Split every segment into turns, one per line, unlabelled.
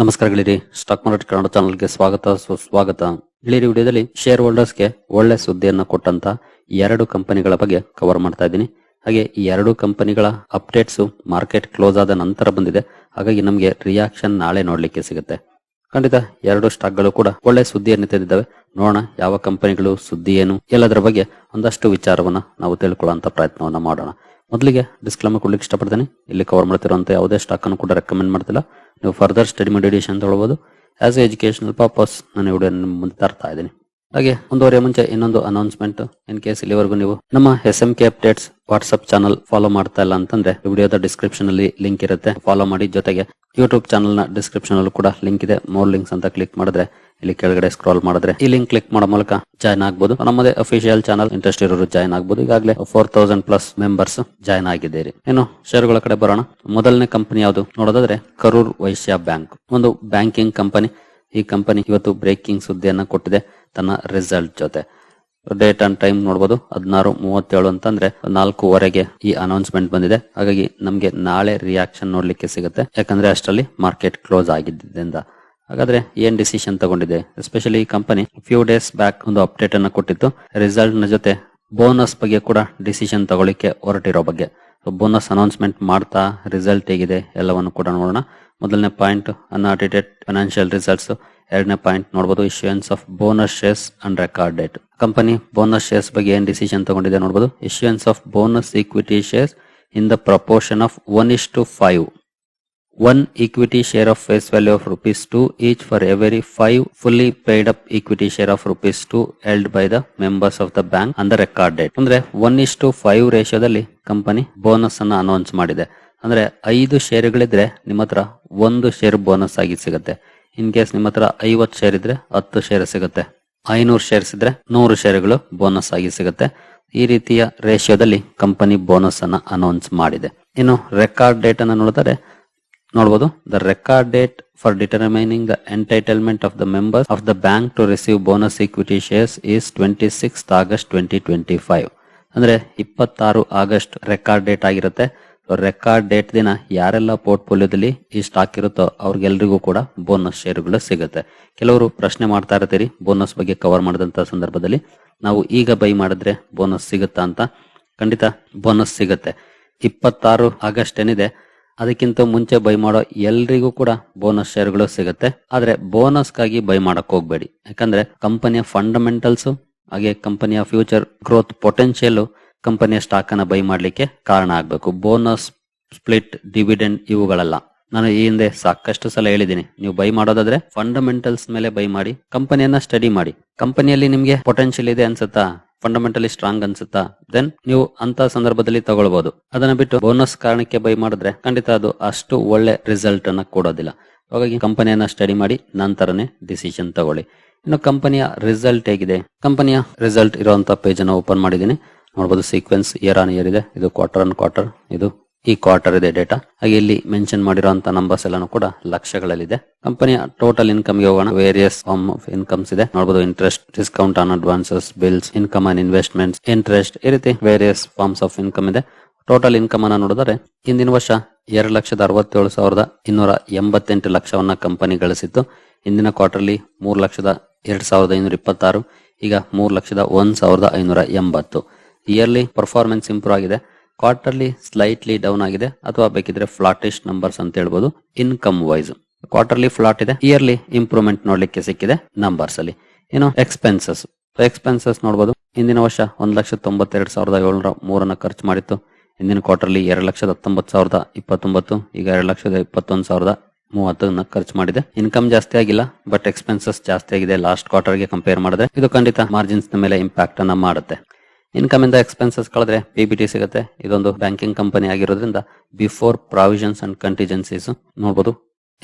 ನಮಸ್ಕಾರಗಳಿರಿ. Stock market Kannada ಚಾನಲ್ಗೆ ಸ್ವಾಗತ, ಸುಸ್ವಾಗತ. ಇಳಿರಿ ವಿಡಿಯೋದಲ್ಲಿ ಶೇರ್ ಹೋಲ್ಡರ್ಸ್ಗೆ ಒಳ್ಳೆ ಸುದ್ದಿಯನ್ನ ಕೊಟ್ಟಂತ ಎರಡು ಕಂಪನಿಗಳ ಬಗ್ಗೆ ಕವರ್ ಮಾಡ್ತಾ ಇದ್ದೀನಿ. ಹಾಗೆ ಈ ಎರಡು ಕಂಪನಿಗಳ ಅಪ್ಡೇಟ್ಸ್ ಮಾರ್ಕೆಟ್ ಕ್ಲೋಸ್ ಆದ ನಂತರ ಬಂದಿದೆ. ಹಾಗಾಗಿ ನಮಗೆ ರಿಯಾಕ್ಷನ್ ನಾಳೆ ನೋಡ್ಲಿಕ್ಕೆ ಸಿಗುತ್ತೆ. ಖಂಡಿತ ಎರಡು ಸ್ಟಾಕ್ಗಳು ಕೂಡ ಒಳ್ಳೆ ಸುದ್ದಿಯನ್ನು ತೆಗೆದಿದ್ದಾವೆ ನೋಡೋಣ ಯಾವ ಕಂಪನಿಗಳು ಸುದ್ದಿ ಏನು. ಎಲ್ಲದರ ಬಗ್ಗೆ ಒಂದಷ್ಟು ವಿಚಾರವನ್ನ ನಾವು ತಿಳ್ಕೊಳ್ಳುವಂತ ಪ್ರಯತ್ನವನ್ನ ಮಾಡೋಣ. ಮೊದಲಿಗೆ ಡಿಸ್ಕ್ಲೇಮರ್ ಕೊಡ್ಲಿಕ್ಕೆ ಇಷ್ಟಪಡ್ತೇನೆ. ಇಲ್ಲಿ ಕವರ್ ಮಾಡ್ತಿರುವಂಥ ಯಾವುದೇ ಸ್ಟಾಕ್ ಅನ್ನು ಕೂಡ ರೆಕಮೆಂಡ್ ಮಾಡ್ತಿಲ್ಲ. ನೀವು ಫರ್ದರ್ ಸ್ಟಡಿ ಮೆಡಿಟೇಷನ್ ತಗೊಳ್ಬಹುದು ಆಸ್ ಎ ಎಜುಕೇಶನಲ್ ಪರ್ಪಸ್ ನಾನು ವಿಡಿಯೋ ಮುಂದೆ ತರ್ತಾ ಇದ್ದೀನಿ. ಹಾಗೆ ಒಂದೂವರೆ ಮುಂಚೆ ಇನ್ನೊಂದು ಅನೌನ್ಸ್ಮೆಂಟ್ ಇನ್ ಕೇಸ್ ಇಲ್ಲಿವರೆಗೂ ನೀವು ನಮ್ಮ S M K updates WhatsApp channel follow ಮಾಡ್ತಾ ಇಲ್ಲ ಅಂತಂದ್ರೆ ವಿಡಿಯೋದ ಡಿಸ್ಕ್ರಿಪ್ಷನ್ ಅಲ್ಲಿ ಲಿಂಕ್ ಇರುತ್ತೆ. ಫಾಲೋ ಮಾಡಿ, ಜೊತೆಗೆ ಯೂಟ್ಯೂಬ್ ಚಾನಲ್ನ ಡಿಸ್ಕ್ರಿಪ್ಷನ್ ಅಲ್ಲೂ ಕೂಡ ಲಿಂಕ್ ಇದೆ. ಮೋರ್ ಲಿಂಕ್ಸ್ ಅಂತ ಕ್ಲಿಕ್ ಮಾಡಿದ್ರೆ ಇಲ್ಲಿ ಕೆಳಗಡೆ ಸ್ಕ್ರಾಲ್ ಮಾಡಿದ್ರೆ ಈ ಲಿಂಕ್ ಕ್ಲಿಕ್ ಮಾಡೋ ಮೂಲಕ ಜಾಯ್ನ್ ಆಗಬಹುದು ನಮ್ಮದೇ ಅಫಿಷಿಯಲ್ ಚಾನಲ್ ಇಂಟ್ರೆಸ್ಟ್ ಇರೋರು ಜಾಯ್ನ್ ಆಗಬಹುದು ಈಗಾಗಲೇ four thousand plus members join ಆಗಿದ್ದೀರಿ. ಏನು ಷೇರುಗಳ ಕಡೆ ಬರೋಣ. ಮೊದಲನೇ ಕಂಪನಿ ಯಾವುದು ನೋಡೋದಾದ್ರೆ ಕರೂರ್ ವೈಶ್ಯ ಬ್ಯಾಂಕ್. ಒಂದು ಬ್ಯಾಂಕಿಂಗ್ ಕಂಪನಿ ಈ ಕಂಪನಿ ಇವತ್ತು ಬ್ರೇಕಿಂಗ್ ಸುದ್ದಿಯನ್ನ ಕೊಟ್ಟಿದೆ. ತನ್ನ ರಿಸಲ್ಟ್ ಜೊತೆ. ಡೇಟ್ ಅಂಡ್ ಟೈಮ್ ನೋಡಬಹುದು ಹದಿನಾರು, ಮೂವತ್ತೇಳು ಅಂತಂದ್ರೆ ನಾಲ್ಕೂವರೆಗೆ ಈ ಅನೌನ್ಸ್ಮೆಂಟ್ ಬಂದಿದೆ. ಹಾಗಾಗಿ ನಮ್ಗೆ ನಾಳೆ ರಿಯಾಕ್ಷನ್ ನೋಡ್ಲಿಕ್ಕೆ ಸಿಗುತ್ತೆ. ಯಾಕಂದ್ರೆ ಅಷ್ಟರಲ್ಲಿ ಮಾರ್ಕೆಟ್ ಕ್ಲೋಸ್ ಆಗಿದ್ದರಿಂದ. ಹಾಗಾದ್ರೆ ಏನ್ ಡಿಸಿಷನ್ ತಗೊಂಡಿದೆ? ಎಸ್ಪೆಷಲಿ ಈ ಕಂಪನಿ ಫ್ಯೂ ಡೇಸ್ ಬ್ಯಾಕ್ ಒಂದು ಅಪ್ಡೇಟ್ ಅನ್ನ ಕೊಟ್ಟಿತ್ತು. ರಿಸಲ್ಟ್ನ ಜೊತೆ ಬೋನಸ್ ಬಗ್ಗೆ ಕೂಡ ಡಿಸಿಷನ್ ತಗೊಳ್ಳಿಕ್ಕೆ ಹೊರಟಿರೋ ಬಗ್ಗೆ. ಬೋನಸ್ ಅನೌನ್ಸ್ಮೆಂಟ್ ಮಾಡ್ತಾ ರಿಸಲ್ಟ್ ಹೇಗಿದೆ ಎಲ್ಲವನ್ನು ಕೂಡ ನೋಡೋಣ. ಮೊದಲನೇ ಪಾಯಿಂಟ್ ಅನ್ಆಡಿಟೆಡ್ ಫೈನಾನ್ಷಿಯಲ್ ರಿಸಲ್ಟ್ಸ್ ಎರಡನೇ ಪಾಯಿಂಟ್ ನೋಡಬಹುದು issuance of bonus shares and record date company bonus shares ಬಗ್ಗೆ ಏನ್ ಡಿಸಿಷನ್ ತಗೊಂಡಿದೆ ನೋಡಬಹುದು issuance of bonus equity shares in the proportion of one is to five equity share of face value of rupees 2 each for every 5 fully paid up equity share of rupees 2 held by the members of the bank on the record date ಅಂದ್ರೆ one is to five ರೇಷಿಯೋದಲ್ಲಿ company bonus ಅನ್ನು announce ಮಾಡಿದೆ. ಅಂದ್ರೆ ಐದು ಶೇರ್ಗಳಿದ್ರೆ ನಿಮ್ಮ ಹತ್ರ ಒಂದು share bonus ಆಗಿ ಸಿಗುತ್ತೆ. ಇನ್ ಕೇಸ್ ನಿಮ್ಮ ಹತ್ರ ಐವತ್ತು ಶೇರ್ ಇದ್ರೆ ಹತ್ತು ಶೇರ್ ಸಿಗುತ್ತೆ. ಐನೂರು ಶೇರ್ಸ್ ಇದ್ರೆ ನೂರು ಶೇರುಗಳು ಬೋನಸ್ ಆಗಿ ಸಿಗುತ್ತೆ. ಈ ರೀತಿಯ ರೇಷಿಯೋದಲ್ಲಿ ಕಂಪನಿ ಬೋನಸ್ ಅನ್ನ ಅನೌನ್ಸ್ ಮಾಡಿದೆ. ಇನ್ನು ರೆಕಾರ್ಡ್ ಡೇಟ್ ಅನ್ನ ನೋಡಿದರೆ ನೋಡಬಹುದು the record date for determining the entitlement of the members of the bank to receive bonus equity shares is twenty six August twenty twenty five ಅಂದ್ರೆ ಇಪ್ಪತ್ತಾರು ಆಗಸ್ಟ್ ರೆಕಾರ್ಡ್ ಡೇಟ್ ಆಗಿರುತ್ತೆ. Record date ದಿನ ಯಾರೆಲ್ಲ ಪೋರ್ಟ್ಫೋಲಿಯೋದಲ್ಲಿ ಈ stock ಇರುತ್ತೋ ಅವ್ರಿಗೆಲ್ರಿಗೂ ಕೂಡ bonus ಶೇರುಗಳು ಸಿಗುತ್ತೆ. ಕೆಲವರು ಪ್ರಶ್ನೆ ಮಾಡ್ತಾ ಇರ್ತೀರಿ ಬೋನಸ್ ಬಗ್ಗೆ ಕವರ್ ಮಾಡಿದಂತ ಸಂದರ್ಭದಲ್ಲಿ. ನಾವು ಈಗ ಬೈ ಮಾಡಿದ್ರೆ ಬೋನಸ್ ಸಿಗುತ್ತಾ ಅಂತ ಖಂಡಿತ ಬೋನಸ್ ಸಿಗುತ್ತೆ. ಇಪ್ಪತ್ತಾರು ಆಗಸ್ಟ್ ಏನಿದೆ, ಅದಕ್ಕಿಂತ ಮುಂಚೆ ಬೈ ಮಾಡೋ ಎಲ್ರಿಗೂ ಕೂಡ ಬೋನಸ್ ಶೇರ್ಗಳು ಸಿಗುತ್ತೆ. ಆದ್ರೆ ಬೋನಸ್ಗಾಗಿ ಬೈ ಮಾಡಕ್ ಹೋಗ್ಬೇಡಿ. ಯಾಕಂದ್ರೆ ಕಂಪನಿಯ ಫಂಡಮೆಂಟಲ್ಸ್ ಹಾಗೆ ಕಂಪನಿಯ ಫ್ಯೂಚರ್ ಗ್ರೋತ್ ಪೊಟೆನ್ಶಿಯಲ್ ಕಂಪನಿಯ ಸ್ಟಾಕ್ ಅನ್ನ ಬೈ ಮಾಡ್ಲಿಕ್ಕೆ ಕಾರಣ ಆಗ್ಬೇಕು. ಬೋನಸ್ ಸ್ಪ್ಲಿಟ್ ಡಿವಿಡೆಂಡ್ ಇವುಗಳಲ್ಲ. ನಾನು ಈ ಹಿಂದೆ ಸಾಕಷ್ಟು ಸಲ ಹೇಳಿದ್ದೀನಿ. ನೀವು ಬೈ ಮಾಡೋದಾದ್ರೆ ಫಂಡಮೆಂಟಲ್ಸ್ ಮೇಲೆ ಬೈ ಮಾಡಿ ಕಂಪನಿಯನ್ನ ಸ್ಟಡಿ ಮಾಡಿ. ಕಂಪನಿಯಲ್ಲಿ ನಿಮ್ಗೆ ಪೊಟೆನ್ಶಿಯಲ್ ಇದೆ ಅನ್ಸುತ್ತಾ? ಫಂಡಮೆಂಟಲಿ ಸ್ಟ್ರಾಂಗ್ ಅನ್ಸುತ್ತಾ? ದೆನ್ ನೀವು ಅಂತ ಸಂದರ್ಭದಲ್ಲಿ ತಗೊಳ್ಬಹುದು ಅದನ್ನ ಬಿಟ್ಟು ಬೋನಸ್ ಕಾರಣಕ್ಕೆ ಬೈ ಮಾಡಿದ್ರೆ ಖಂಡಿತ ಅದು ಅಷ್ಟು ಒಳ್ಳೆ ರಿಸಲ್ಟ್ ಅನ್ನ ಕೊಡೋದಿಲ್ಲ. ಹಾಗಾಗಿ ಕಂಪನಿಯನ್ನ ಸ್ಟಡಿ ಮಾಡಿ, ನಂತರನೇ ಡಿಸಿಷನ್ ತಗೊಳ್ಳಿ. ಇನ್ನು ಕಂಪನಿಯ ರಿಸಲ್ಟ್ ಹೇಗಿದೆ? ಕಂಪನಿಯ ರಿಸಲ್ಟ್ ಇರುವಂತಹ ಪೇಜ್ ಅನ್ನು ಓಪನ್ ಮಾಡಿದ್ದೀನಿ. ನೋಡಬಹುದು ಸೀಕ್ವೆನ್ಸ್ ಇಯರ್ ಆನ್ ಇಯರ್ ಇದೆ. ಇದು ಕ್ವಾರ್ಟರ್ ಆನ್ ಕ್ವಾರ್ಟರ್ ಇದು ಈ ಕ್ವಾರ್ಟರ್ ಇದೆ ಡೇಟಾ ಹಾಗೆ ಇಲ್ಲಿ ಮೆನ್ಷನ್ ಮಾಡಿರುವಂತ ನಂಬರ್ಸ್ ಎಲ್ಲಾನು ಕೂಡ ಲಕ್ಷಗಳಲ್ಲಿದೆ. ಕಂಪನಿಯ ಟೋಟಲ್ ಇನ್ಕಮ್ಗೆ ಹೋಗೋಣ. ವೇರಿಯಸ್ ಫಾರ್ಮ್ ಆಫ್ ಇನ್ಕಮ್ಸ್ ಇದೆ. ನೋಡಬಹುದು interest discount on advances bills income on investments interest ಈ ರೀತಿ ವೇರಿಯಸ್ ಫಾರ್ಮ್ಸ್ ಆಫ್ ಇನ್ಕಮ್ ಇದೆ. ಟೋಟಲ್ ಇನ್ಕಮ್ ಅನ್ನ ನೋಡಿದರೆ, ಹಿಂದಿನ ವರ್ಷ ಎರಡು ಲಕ್ಷದ ಅರವತ್ತೇಳು ಸಾವಿರದ ಇನ್ನೂರ ಎಂಬತ್ತೆಂಟು ಲಕ್ಷವನ್ನ ಕಂಪನಿ ಗಳಿಸಿತ್ತು. ಹಿಂದಿನ ಕ್ವಾರ್ಟರ್ಲಿ ಮೂರು ಲಕ್ಷದ ಎರಡು ಸಾವಿರದ ಐನೂರ ಇಪ್ಪತ್ತಾರು, ಈಗ ಮೂರು ಲಕ್ಷದ ಒಂದ್ ಸಾವಿರದ ಐನೂರ ಎಂಬತ್ತು. ಇಯರ್ಲಿ ಪರ್ಫಾರ್ಮೆನ್ಸ್ ಇಂಪ್ರೂವ್ ಆಗಿದೆ. ಕ್ವಾರ್ಟರ್ಲಿ ಸ್ಲೈಟ್ಲಿ ಡೌನ್ ಆಗಿದೆ. ಅಥವಾ ಬೇಕಿದ್ರೆ ಫ್ಲಾಟಿಶ್ ನಂಬರ್ಸ್ ಅಂತ ಹೇಳ್ಬೋದು. ಇನ್ಕಮ್ ವೈಸ್ ಕ್ವಾರ್ಟರ್ಲಿ ಫ್ಲಾಟ್ ಇದೆ. ಇಯರ್ಲಿ ಇಂಪ್ರೂವ್ಮೆಂಟ್ ನೋಡ್ಲಿಕ್ಕೆ ಸಿಕ್ಕಿದೆ ನಂಬರ್ಸ್ ಅಲ್ಲಿ. ಏನು ಎಕ್ಸ್ಪೆನ್ಸಸ್ ಎಕ್ಸ್ಪೆನ್ಸಸ್ ನೋಡಬಹುದು ಹಿಂದಿನ ವರ್ಷ ಒಂದ್ ಲಕ್ಷ ತೊಂಬತ್ತೆರಡು ಸಾವಿರದ ಏಳ್ನೂರ ಮೂರನ್ನ ಖರ್ಚು ಮಾಡಿತ್ತು. ಹಿಂದಿನ ಕ್ವಾರ್ಟರ್ಲಿ ಎರಡು ಲಕ್ಷದ ಹತ್ತೊಂಬತ್ತು ಸಾವಿರದ ಇಪ್ಪತ್ತೊಂಬತ್ತು, ಈಗ ಎರಡು ಲಕ್ಷದ ಇಪ್ಪತ್ತೊಂದು ಸಾವಿರದ ಮೂವತ್ತನ್ನ ಖರ್ಚು ಮಾಡಿದೆ. ಇನ್ಕಮ್ ಜಾಸ್ತಿ ಆಗಿಲ್ಲ ಬಟ್ ಎಕ್ಸ್ಪೆನ್ಸಸ್ ಜಾಸ್ತಿ ಆಗಿದೆ. ಲಾಸ್ಟ್ ಕ್ವಾರ್ಟರ್ಗೆ ಕಂಪೇರ್ ಮಾಡಿದ್ರೆ ಇದು ಖಂಡಿತ ಮಾರ್ಜಿನ್ಸ್ ಮೇಲೆ ಇಂಪ್ಯಾಕ್ಟ್ ಅನ್ನ ಮಾಡುತ್ತೆ. ಇನ್ಕಮ್ ಇಂದ ಎಕ್ಸ್ಪೆನ್ಸಸ್ ಕಳೆದ್ರೆ ಪಿಬಿಟಿ ಸಿಗುತ್ತೆ. ಇದೊಂದು ಬ್ಯಾಂಕಿಂಗ್ ಕಂಪನಿ ಆಗಿರೋದ್ರಿಂದ ಬಿಫೋರ್ ಪ್ರಾವಿಷನ್ಸ್ ಅಂಡ್ ಕಂಟಿಜೆನ್ಸೀಸ್ ನೋಡಬಹುದು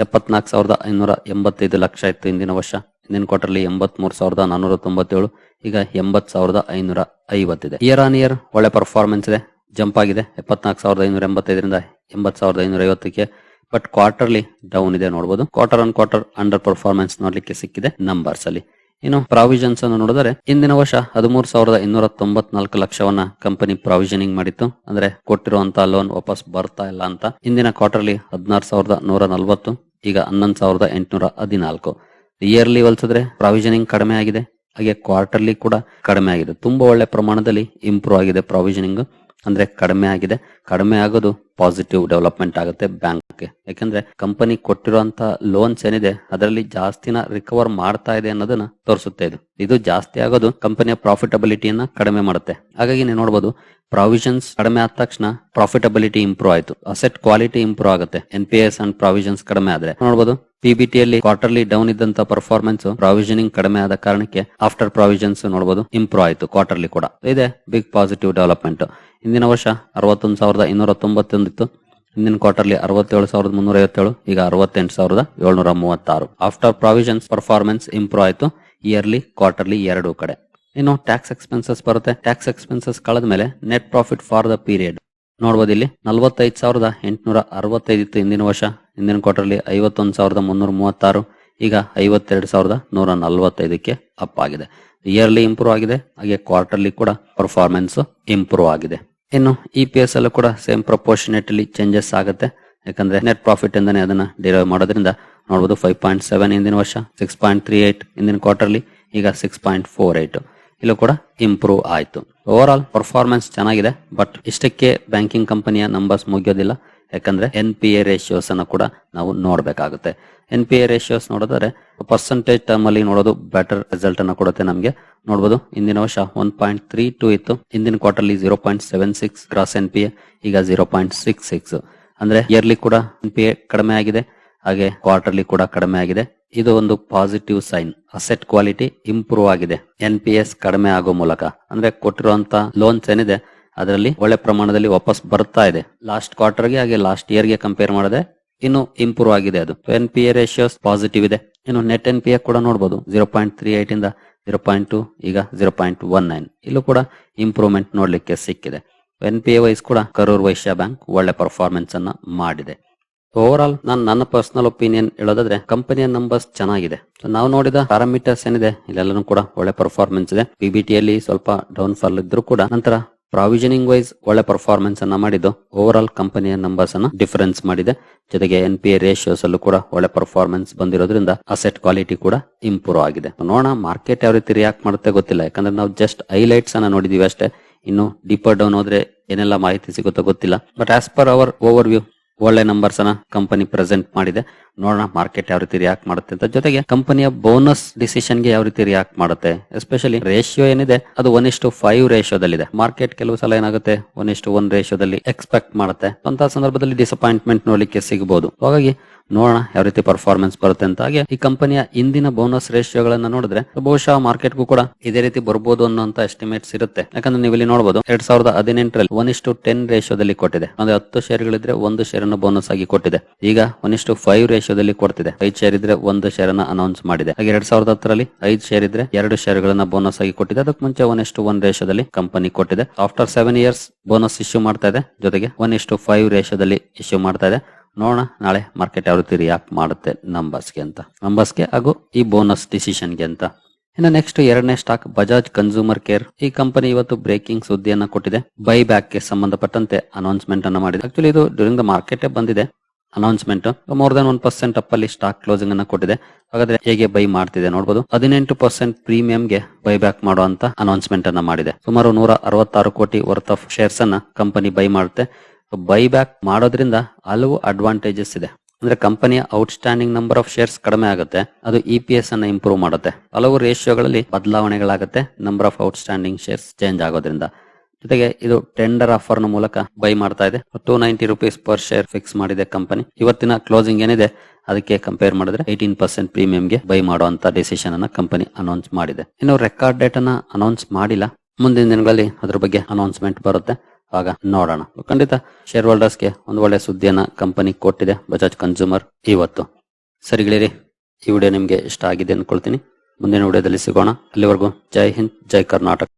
ಎಪ್ಪತ್ನಾಲ್ಕು ಸಾವಿರದ ಐನೂರ ಎಂಬತ್ತೈದು ಲಕ್ಷ ಇತ್ತು ಇಂದಿನ ವರ್ಷ. ಹಿಂದಿನ ಕ್ವಾರ್ಟರ್ಲಿ ಎಂಬತ್ ಮೂರು ಸಾವಿರದ ನಾನೂರ ತೊಂಬತ್ತೇಳು. ಈಗ ಎಂಬತ್ ಸಾವಿರದ ಐನೂರ ಐವತ್ತಿದೆ. ಇಯರ್ ಆನ್ ಇಯರ್ ಒಳ್ಳೆ ಪರ್ಫಾರ್ಮೆನ್ಸ್ ಇದೆ. ಜಂಪ್ ಆಗಿದೆ. ಎಪ್ಪತ್ನಾಲ್ಕು ಸಾವಿರದ ಐನೂರ ಎಂಬತ್ತೈದರಿಂದ ಎಂಬತ್ ಸಾವಿರದ ಐನೂರ ಐವತ್ತಕ್ಕೆ. ಬಟ್ ಕ್ವಾರ್ಟರ್ಲಿ ಡೌನ್ ಇದೆ ನೋಡಬಹುದು quarter on quarter under performance ನೋಡ್ಲಿಕ್ಕೆ ಸಿಕ್ಕಿದೆ ನಂಬರ್ಸ್ ಅಲ್ಲಿ. ಇನ್ನು ಪ್ರಾವಿಷನ್ಸ್ ಅನ್ನು ನೋಡಿದರೆ ಇಂದಿನ ವರ್ಷ ಹದಿಮೂರು ಸಾವಿರದ ಇನ್ನೂರ ತೊಂಬತ್ನಾಲ್ಕು ಲಕ್ಷವನ್ನ ಕಂಪನಿ ಪ್ರಾವಿಷನಿಂಗ್ ಮಾಡಿತ್ತು. ಅಂದ್ರೆ ಕೊಟ್ಟಿರುವಂತಹ ಲೋನ್ ವಾಪಸ್ ಬರ್ತಾ ಇಲ್ಲ ಅಂತ. ಇಂದಿನ ಕ್ವಾರ್ಟರ್ಲಿ ಹದಿನಾರು ಸಾವಿರದ ನೂರ ನಲವತ್ತು, ಈಗ ಹನ್ನೊಂದು ಸಾವಿರದ ಎಂಟುನೂರ ಹದಿನಾಲ್ಕು. ಇಯರ್ಲಿ ಹೋಲಿಸಿದ್ರೆ ಪ್ರಾವಿಷನಿಂಗ್ ಕಡಿಮೆ ಆಗಿದೆ. ಹಾಗೆ ಕ್ವಾರ್ಟರ್ಲಿ ಕೂಡ ಕಡಿಮೆ ಆಗಿದೆ. ತುಂಬಾ ಒಳ್ಳೆ ಪ್ರಮಾಣದಲ್ಲಿ ಇಂಪ್ರೂವ್ ಆಗಿದೆ ಪ್ರಾವಿಷನಿಂಗ್ ಅಂದ್ರೆ ಕಡಿಮೆ ಆಗಿದೆ. ಕಡಿಮೆ ಆಗೋದು ಪಾಸಿಟಿವ್ ಡೆವಲಪ್ಮೆಂಟ್ ಆಗುತ್ತೆ ಬ್ಯಾಂಕ್ಗೆ ಯಾಕಂದ್ರೆ ಕಂಪನಿ ಕೊಟ್ಟಿರುವಂತ ಲೋನ್ಸ್ ಏನಿದೆ, ಅದರಲ್ಲಿ ಜಾಸ್ತಿನ ರಿಕವರ್ ಮಾಡ್ತಾ ಇದೆ ಅನ್ನೋದನ್ನ ತೋರಿಸುತ್ತೆ ಇದು. ಇದು ಜಾಸ್ತಿ ಆಗೋದು ಕಂಪನಿಯ ಪ್ರಾಫಿಟಬಿಲಿಟಿಯನ್ನ ಕಡಿಮೆ ಮಾಡುತ್ತೆ. ಹಾಗಾಗಿ ನೀವು ನೋಡಬಹುದು ಪ್ರಾವಿಷನ್ಸ್ ಕಡಿಮೆ ಆದ ತಕ್ಷಣ ಪ್ರಾಫಿಟಬಿಲಿಟಿ ಇಂಪ್ರೂವ್ ಆಯಿತು. ಅಸೆಟ್ ಕ್ವಾಲಿಟಿ ಇಂಪ್ರೂವ್ ಆಗುತ್ತೆ. N P S and provisions ಕಡಿಮೆ ಆದ್ರೆ. ನೋಡಬಹುದು ಪಿಬಿಟಿ ಅಲ್ಲಿ ಕ್ವಾರ್ಟರ್ಲಿ ಡೌನ್ ಇದ್ದಂತ ಪರ್ಫಾರ್ಮೆನ್ಸ್ ಪ್ರಾವಿಷನಿಂಗ್ ಕಡಿಮೆ ಆದ ಕಾರಣಕ್ಕೆ ಆಫ್ಟರ್ ಪ್ರಾವಿಷನ್ಸ್ ನೋಡಬಹುದು ಇಂಪ್ರೂವ್ ಆಯಿತು ಕ್ವಾರ್ಟರ್ಲಿ ಕೂಡ. ಇದೆ ಬಿಗ್ ಪಾಸಿಟಿವ್ ಡೆವಲಪ್ಮೆಂಟ್ ಹಿಂದಿನ ವರ್ಷ ಅರವತ್ತೊಂದು ಸಾವಿರದ ಇನ್ನೂರ ತೊಂಬತ್ತೊಂದಿತ್ತು. ಹಿಂದಿನ ಕ್ವಾರ್ಟರ್ಲಿ ಅರವತ್ತೇಳು ಸಾವಿರದ ಮುನ್ನೂರ ಐವತ್ತೇಳು ಈಗ ಅರವತ್ತೆಂಟು ಸಾವಿರದ ಏಳ್ನೂರ ಮೂವತ್ತಾರು. ಆಫ್ಟರ್ ಪ್ರಾವಿಷನ್ಸ್ ಪರ್ಫಾರ್ಮೆನ್ಸ್ ಇಂಪ್ರೂವ್ ಆಯಿತು. ಇಯರ್ಲಿ ಕ್ವಾರ್ಟರ್ಲಿ ಎರಡು ಕಡೆ. ಇನ್ನು ಟ್ಯಾಕ್ಸ್ ಎಕ್ಸ್ಪೆನ್ಸಸ್ ಬರುತ್ತೆ. ಟ್ಯಾಕ್ಸ್ ಎಕ್ಸ್ಪೆನ್ಸಸ್ ಕಳೆದ ಮೇಲೆ net profit for the period ನೋಡಬಹುದು ಇಲ್ಲಿ ನಲವತ್ತೈದು ಸಾವಿರದ ಎಂಟುನೂರ ಅರವತ್ತೈದು ಇತ್ತು ಹಿಂದಿನ ವರ್ಷ. ಹಿಂದಿನ ಕ್ವಾರ್ಟರ್ಲಿ ಐವತ್ತೊಂದು ಸಾವಿರದ ಮುನ್ನೂರ ಮೂವತ್ತಾರು, ಈಗ ಐವತ್ತೆರಡು ಸಾವಿರದ ನೂರ ನಲವತ್ತೈದಕ್ಕೆ ಅಪ್ ಆಗಿದೆ. ಇಯರ್ಲಿ ಇಂಪ್ರೂವ್ ಆಗಿದೆ. ಹಾಗೆ ಕ್ವಾರ್ಟರ್ಲಿ ಕೂಡ ಪರ್ಫಾರ್ಮೆನ್ಸ್ ಇಂಪ್ರೂವ್ ಆಗಿದೆ. ಇನ್ನು ಇ ಪಿ ಎಸ್ ಅಲ್ಲೂ ಕೂಡ ಸೇಮ್ ಪ್ರಪೋರ್ಷನೇಟ್ಲಿ ಚೇಂಜಸ್ ಆಗುತ್ತೆ. ಯಾಕಂದ್ರೆ ನೆಟ್ ಪ್ರಾಫಿಟ್ ಇಂದಾನೆ ಅದನ್ನ ಡಿರೈವ್ ಮಾಡೋದ್ರಿಂದ ನೋಡಬಹುದು ಫೈವ್ ಪಾಯಿಂಟ್ ಸೆವೆನ್ ಹಿಂದಿನ ವರ್ಷ ಸಿಕ್ಸ್ ಪಾಯಿಂಟ್ ತ್ರೀ ಏಟ್ ಹಿಂದಿನ ಕ್ವಾರ್ಟರ್ಲಿ ಈಗ ಸಿಕ್ಸ್ ಪಾಯಿಂಟ್ ಫೋರ್ ಏಟ್ ಇಲ್ಲೂ ಕೂಡ ಇಂಪ್ರೂವ್ ಆಯ್ತು. ಓವರ್ ಆಲ್ ಪರ್ಫಾರ್ಮೆನ್ಸ್ ಚೆನ್ನಾಗಿದೆ ಬಟ್ ಇಷ್ಟಕ್ಕೆ ಬ್ಯಾಂಕಿಂಗ್ ಕಂಪನಿಯ ನಂಬರ್ಸ್ ಮುಗಿಯೋದಿಲ್ಲ. ಯಾಕಂದ್ರೆ ಎನ್ ಪಿ ಎ ರೇಷಿಯೋಸ್ ಅನ್ನ ಕೂಡ ನಾವು ನೋಡ್ಬೇಕಾಗುತ್ತೆ. ಎನ್ ಪಿ ಎ ರೇಷಿಯೋಸ್ ನೋಡಿದ್ರೆ ಪರ್ಸೆಂಟೇಜ್ ಟರ್ಮ್ ಅಲ್ಲಿ ನೋಡೋದು ಬೆಟರ್ ರಿಸಲ್ಟ್ ಅನ್ನ ಕೊಡುತ್ತೆ ನಮಗೆ. ನೋಡಬಹುದು ಹಿಂದಿನ ವರ್ಷ ಒನ್ ಪಾಯಿಂಟ್ ತ್ರೀ ಟೂ ಇತ್ತು, ಹಿಂದಿನ quarterly zero point seven six gross N P A ಈಗ ಜೀರೋ ಪಾಯಿಂಟ್ ಸಿಕ್ಸ್ ಸಿಕ್ಸ್ ಅಂದ್ರೆ ಇಯರ್ಲಿ ಕೂಡ ಎನ್ ಪಿ ಎ ಕಡಿಮೆ ಆಗಿದೆ, ಹಾಗೆ ಕ್ವಾರ್ಟರ್ಲಿ ಕೂಡ ಕಡಿಮೆ ಆಗಿದೆ. ಇದು ಒಂದು positive sign asset quality improve ಆಗಿದೆ. ಎನ್ ಪಿ ಎಸ್ ಕಡಿಮೆ ಆಗೋ ಮೂಲಕ. ಅಂದ್ರೆ ಕೊಟ್ಟಿರುವಂತ ಲೋನ್ಸ್ ಏನಿದೆ ಅದರಲ್ಲಿ ಒಳ್ಳೆ ಪ್ರಮಾಣದಲ್ಲಿ ವಾಪಸ್ ಬರ್ತಾ ಇದೆ. ಲಾಸ್ಟ್ ಕ್ವಾರ್ಟರ್ಗೆ ಹಾಗೆ ಲಾಸ್ಟ್ ಇಯರ್ಗೆ ಕಂಪೇರ್ ಮಾಡಿದ್ರೆ ಇನ್ನು ಇಂಪ್ರೂವ್ ಆಗಿದೆ ಅದು. N P A ratios positive ಇದೆ. ಇನ್ನು ನೆಟ್ ಎನ್ ಪಿ ಎ ಕೂಡ ನೋಡಬಹುದು ಜೀರೋ ಪಾಯಿಂಟ್ ತ್ರೀ ಏಟ್ ಇಂದ ಜೀರೋ ಪಾಯಿಂಟ್ ಟು ಈಗ ಜೀರೋ ಪಾಯಿಂಟ್ ಒನ್ ನೈನ್ ಇಲ್ಲೂ ಕೂಡ ಇಂಪ್ರೂವ್ಮೆಂಟ್ ನೋಡ್ಲಿಕ್ಕೆ ಸಿಕ್ಕಿದೆ. ಎನ್ ಪಿ ಎ ವೈಸ್ ಕೂಡ ಕರೂರ್ ವೈಶ್ಯ ಬ್ಯಾಂಕ್ ಒಳ್ಳೆ ಪರ್ಫಾರ್ಮೆನ್ಸ್ ಅನ್ನ ಮಾಡಿದೆ. ಓವರ್ ಆಲ್ ನಾನು ನನ್ನ ಪರ್ಸನಲ್ ಒಪಿನಿಯನ್ ಹೇಳೋದಾದ್ರೆ ಕಂಪನಿಯ ನಂಬರ್ಸ್ ಚೆನ್ನಾಗಿದೆ. ನಾವು ನೋಡಿದ ಪ್ಯಾರಾಮೀಟರ್ಸ್ ಏನಿದೆ, ಇಲ್ಲೆಲ್ಲನೂ ಕೂಡ ಒಳ್ಳೆ ಪರ್ಫಾರ್ಮೆನ್ಸ್ ಇದೆ. ಪಿಬಿಟಿಯಲ್ಲಿ ಸ್ವಲ್ಪ ಡೌನ್ ಫಾಲ್ ಇದ್ರು ಕೂಡ ನಂತರ ಪ್ರಾವಿಷನಿಂಗ್ ವೈಸ್ ಒಳ್ಳೆ ಪರ್ಫಾರ್ಮೆನ್ಸ್ ಅನ್ನ ಮಾಡಿದ್ದು. ಓವರ್ ಆಲ್ ಕಂಪನಿಯ ನಂಬರ್ಸ್ ಅನ್ನ ಡಿಫರೆನ್ಸ್ ಮಾಡಿದೆ. ಜೊತೆಗೆ ಎನ್ ಪಿ ಎ ರೇಷಿಯೋಸ್ ಅಲ್ಲೂ ಕೂಡ ಒಳ್ಳೆ ಪರ್ಫಾರ್ಮೆನ್ಸ್ ಬಂದಿರೋದ್ರಿಂದ ಅಸೆಟ್ ಕ್ವಾಲಿಟಿ ಕೂಡ ಇಂಪ್ರೂವ್ ಆಗಿದೆ. ನೋಡೋಣ ಮಾರ್ಕೆಟ್ ಯಾವ ರೀತಿ ರಿಯಾಕ್ಟ್ ಮಾಡುತ್ತೆ ಗೊತ್ತಿಲ್ಲ. ಯಾಕಂದ್ರೆ ನಾವು ಜಸ್ಟ್ ಹೈಲೈಟ್ಸ್ ಅನ್ನ ನೋಡಿದೀವಿ ಅಷ್ಟೇ. ಇನ್ನು ಡೀಪರ್ ಡೌನ್ ಹೋದ್ರೆ ಏನೆಲ್ಲ ಮಾಹಿತಿ ಸಿಗುತ್ತೋ ಗೊತ್ತಿಲ್ಲ. But as per our overview ಒಳ್ಳೆ ನಂಬರ್ಸ್ ಅನ್ನ ಕಂಪನಿ ಪ್ರೆಸೆಂಟ್ ಮಾಡಿದೆ. ನೋಡೋಣ ಮಾರ್ಕೆಟ್ ಯಾವ ರೀತಿ ರಿಯಾಕ್ಟ್ ಮಾಡುತ್ತೆ ಅಂತ. ಜೊತೆಗೆ ಕಂಪನಿಯ ಬೋನಸ್ ಡಿಸಿಷನ್ಗೆ ಯಾವ ರೀತಿ ರಿಯಾಕ್ಟ್ ಮಾಡುತ್ತೆ ಎಸ್ಪೆಷಲಿ ರೇಷಿಯೋ ಏನಿದೆ, ಅದು ಒನ್ ಇಷ್ಟು ಫೈವ್ ರೇಷಿಯೋದಲ್ಲಿದೆ ಮಾರ್ಕೆಟ್ ಕೆಲವು ಸಲ ಏನಾಗುತ್ತೆ ಒನ್ ಇಷ್ಟು ಒನ್ ರೇಷಿಯೋದಲ್ಲಿ ಎಕ್ಸ್ಪೆಕ್ಟ್ ಮಾಡುತ್ತೆ. ಅಂತ ಸಂದರ್ಭದಲ್ಲಿ ಡಿಸಪಾಯಿಂಟ್ಮೆಂಟ್ ನೋಡ್ಲಿಕ್ಕೆ ಸಿಗಬಹುದು ಹಾಗಾಗಿ ನೋಡೋಣ ಯಾವ ರೀತಿ ಪರ್ಫಾರ್ಮೆನ್ಸ್ ಬರುತ್ತೆ ಅಂತ. ಹಾಗೆ ಈ ಕಂಪನಿಯ ಇಂದಿನ ಬೋನಸ್ ರೇಷಿಯೋಗಳನ್ನ ನೋಡಿದ್ರೆ, ಬಹುಶಃ ಮಾರ್ಕೆಟ್ಗೂ ಕೂಡ ಇದೇ ರೀತಿ ಬರಬಹುದು ಅನ್ನೋಂತ ಎಸ್ಟಿಮೇಟ್ಸ್ ಇರುತ್ತೆ. ಯಾಕಂದ್ರೆ ನೀವು ಇಲ್ಲಿ ನೋಡಬಹುದು ಎರಡ್ ಸಾವಿರದ ಹದಿನೆಂಟರಲ್ಲಿ ಒನ್ ಇಷ್ಟು ಟೆನ್ ರೇಷಿಯೋದಲ್ಲಿ ಕೊಟ್ಟಿದೆ ಅಂದ್ರೆ ಹತ್ತು ಶೇರ್ಗಳಿದ್ರೆ ಒಂದು ಶೇರ್ ಅನ್ನು ಬೋನಸ್ ಆಗಿ ಕೊಟ್ಟಿದೆ. ಈಗ ಒನ್ ಇಷ್ಟು ಫೈವ್ ರೇಷಿಯೋದಲ್ಲಿ ಕೊಡ್ತಿದೆ. ಐದು ಶೇರ್ ಇದ್ರೆ ಒಂದು ಶೇರ್ ಅನ್ನ ಅನೌನ್ಸ್ ಮಾಡಿದೆ. ಹಾಗೆ ಎರಡ್ ಸಾವಿರದ ಹತ್ತರಲ್ಲಿ ಐದು ಶೇರ್ ಇದ್ರೆ ಎರಡು ಶೇರ್ ಗಳನ್ನ ಬೋನಸ್ ಆಗಿ ಕೊಟ್ಟಿದೆ. ಅದಕ್ಕೆ ಮುಂಚೆ ಒನ್ ಎಷ್ಟು ಒನ್ ರೇಷದಲ್ಲಿ ಕಂಪನಿ ಕೊಟ್ಟಿದೆ. After seven years bonus issue ಮಾಡ್ತಾ ಇದೆ. ಜೊತೆಗೆ ಒನ್ ಇಷ್ಟು ಫೈವ್ ರೇಷದಲ್ಲಿ ಇಶ್ಯೂ ಮಾಡ್ತಾ ಇದೆ. ನೋಡೋಣ, ನಾಳೆ ಮಾರ್ಕೆಟ್ ಯಾವ ರೀತಿ ರಿಯಾಕ್ಟ್ ಮಾಡುತ್ತೆ ನಂಬರ್ಸ್ಗೆ ಅಂತ. ನಂಬರ್ಸ್ಗೆ ಹಾಗೂ ಈ ಬೋನಸ್ ಡಿಸಿಷನ್ಗೆ ಅಂತ. ಇನ್ನು ನೆಕ್ಸ್ಟ್ ಎರಡನೇ ಸ್ಟಾಕ್ ಬಜಾಜ್ ಕನ್ಸೂಮರ್ ಕೇರ್ ಈ ಕಂಪನಿ ಇವತ್ತು ಬ್ರೇಕಿಂಗ್ ಸುದ್ದಿಯನ್ನ ಕೊಟ್ಟಿದೆ. ಬೈ ಬ್ಯಾಕ್ಗೆ ಸಂಬಂಧಪಟ್ಟಂತೆ ಅನೌನ್ಸ್ಮೆಂಟ್ ಅನ್ನ ಮಾಡಿದೆ. ಆಕ್ಚುಲಿ ಇದು ಡ್ಯೂರಿಂಗ್ ದ ಮಾರ್ಕೆಟ್ ಬಂದಿದೆ. Announcement more than one percent up ಅಲ್ಲಿ ಸ್ಟಾಕ್ ಕ್ಲೋಸಿಂಗ್ ಅನ್ನ ಕೊಟ್ಟಿದೆ. ಹಾಗಾದ್ರೆ ಹೇಗೆ ಬೈ ಮಾಡ್ತಿದೆ ನೋಡಬಹುದು ಹದಿನೆಂಟು ಪರ್ಸೆಂಟ್ ಪ್ರೀಮಿಯಂಗೆ ಬೈ ಬ್ಯಾಕ್ ಮಾಡುವಂತ ಅನೌನ್ಸ್ಮೆಂಟ್ ಅನ್ನ ಮಾಡಿದೆ. ಸುಮಾರು ನೂರ ಅರವತ್ತಾರು ಕೋಟಿ ವರ್ತ್ ಆಫ್ ಶೇರ್ಸ್ ಅನ್ನ ಕಂಪನಿ ಬೈ ಮಾಡುತ್ತೆ. ಬೈ ಬ್ಯಾಕ್ ಮಾಡೋದ್ರಿಂದ ಹಲವು ಅಡ್ವಾಂಟೇಜಸ್ ಇದೆ. ಅಂದ್ರೆ ಕಂಪನಿಯ outstanding number of shares ಕಡಿಮೆ ಆಗುತ್ತೆ. ಅದು ಇ ಪಿ ಎಸ್ ಅನ್ನ ಇಂಪ್ರೂವ್ ಮಾಡುತ್ತೆ. ಹಲವು ರೇಷಿಯೋಗಳಲ್ಲಿ ಬದಲಾವಣೆಗಳಾಗುತ್ತೆ. Number of outstanding shares change ಆಗೋದ್ರಿಂದ. ಜೊತೆಗೆ ಇದು ಟೆಂಡರ್ ಆಫರ್ನ ಮೂಲಕ ಬೈ ಮಾಡ್ತಾ ಇದೆ. Two ninety rupees per share fix ಮಾಡಿದೆ ಕಂಪನಿ ಇವತ್ತಿನ ಕ್ಲೋಸಿಂಗ್ ಏನಿದೆ, ಅದಕ್ಕೆ ಕಂಪೇರ್ ಮಾಡಿದ್ರೆ ಏಯ್ಟೀನ್ ಪರ್ಸೆಂಟ್ ಪ್ರೀಮಿಯಂಗೆ ಬೈ ಮಾಡುವಂತ ಡಿಸಿಷನ್ ಅನ್ನ ಕಂಪನಿ ಅನೌನ್ಸ್ ಮಾಡಿದೆ. ಇನ್ನು ರೆಕಾರ್ಡ್ ಡೇಟ್ ಅನ್ನ ಅನೌನ್ಸ್ ಮಾಡಿಲ್ಲ. ಮುಂದಿನ ದಿನಗಳಲ್ಲಿ ಅದ್ರ ಬಗ್ಗೆ ಅನೌನ್ಸ್ಮೆಂಟ್ ಬರುತ್ತೆ. ಆಗ ನೋಡೋಣ. ಖಂಡಿತ ಶೇರ್ ಹೋಲ್ಡರ್ಸ್ಗೆ ಒಂದು ಒಳ್ಳೆ ಸುದ್ದಿಯನ್ನ ಕಂಪನಿ ಕೊಟ್ಟಿದೆ ಬಜಾಜ್ ಕನ್ಸ್ಯೂಮರ್ ಇವತ್ತು. ಸರಿಗಳಿರಿ ಈ ವಿಡಿಯೋ ನಿಮ್ಗೆ ಇಷ್ಟ ಆಗಿದೆ ಅನ್ಕೊಳ್ತೀನಿ. ಮುಂದಿನ ವಿಡಿಯೋದಲ್ಲಿ ಸಿಗೋಣ. ಅಲ್ಲಿವರೆಗೂ ಜೈ ಹಿಂದ್, ಜೈ ಕರ್ನಾಟಕ.